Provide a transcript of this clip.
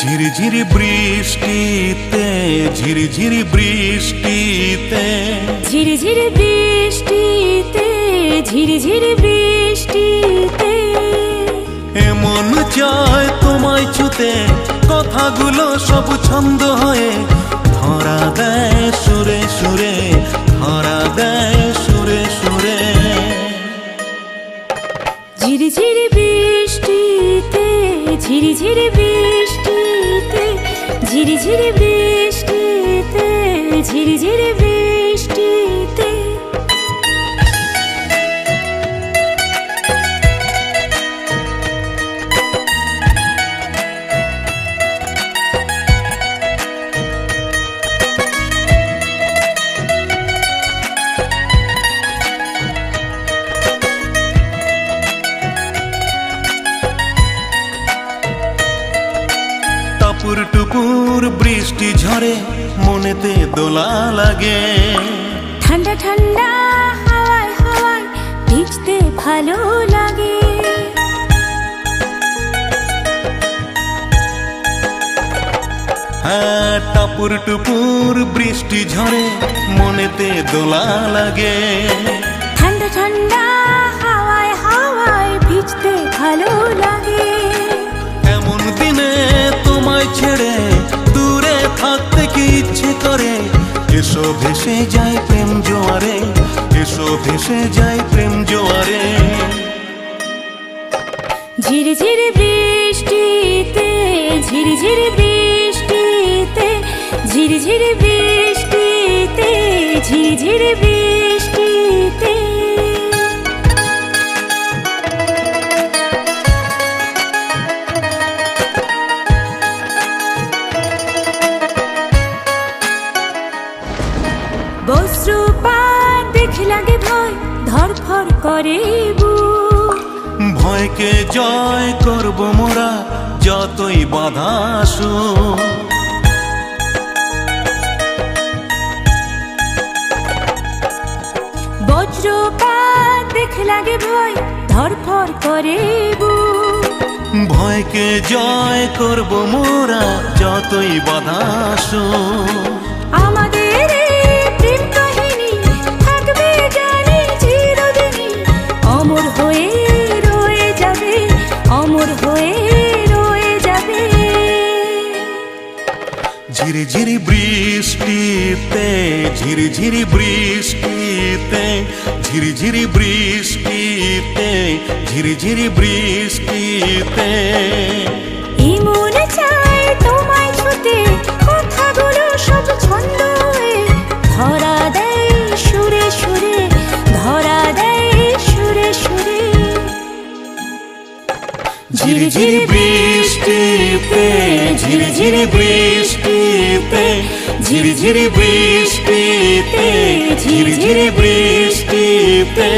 ঝিরিঝিরি বৃষ্টিতে ঝিরিঝিরি বৃষ্টিতে। ঝিরিঝিরি বৃষ্টিতে ঝিরিঝিরি বৃষ্টিতে। এমন চায় তোমায় ছুতে কথাগুলো সব ছন্দ হয়ে। ধরা দেয় সুরে সুরে ধরা দেয় সুরে সুরে। ঝিরিঝিরি বৃষ্টিতে ঝিরিঝিরি বৃষ্টিতে ঝিরিঝিরি বৃষ্টিতে ঝিরিঝিরি বৃষ্টিতে টাপুর টুপুর বৃষ্টি ঝরে মনেতে দোলা লাগে। ঠান্ডা ঠান্ডা হাওয়ায় হাওয়ায় ভিজতে ভালো লাগে। হ্যাঁ টাপুর টুপুর বৃষ্টি ঝরে মনেতে দোলা লাগে। ঠান্ডা ঠান্ডা ভেসে যায় প্রেম জোয়ারে, এসো ভেসে যায় প্রেম জোয়ারে। ঝিরিঝিরি বৃষ্টিতে ঝিরিঝিরি বৃষ্টিতে ঝিরিঝিরি বৃষ্টিতে ঝিরিঝিরি বৃষ্টিতে। ধরফর করে ভয়কে জয় করব মোরা যতই বাধা আসুক বজ্রপাত দেখে লাগে ভয় ধরফর করে বুক ভয়কে জয় করব মোরা যতই বাধা আসুক ঝিরিঝিরি বৃষ্টিতে ঝিরিঝিরি বৃষ্টিতে ঝিরিঝিরি বৃষ্টিতে ঝিরিঝিরি বৃষ্টিতে। এই ঝিরিঝিরি বৃষ্টিতে ঝিরিঝিরি বৃষ্টিতে ঝিরিঝিরি বৃষ্টিতে ঝিরিঝিরি বৃষ্টিতে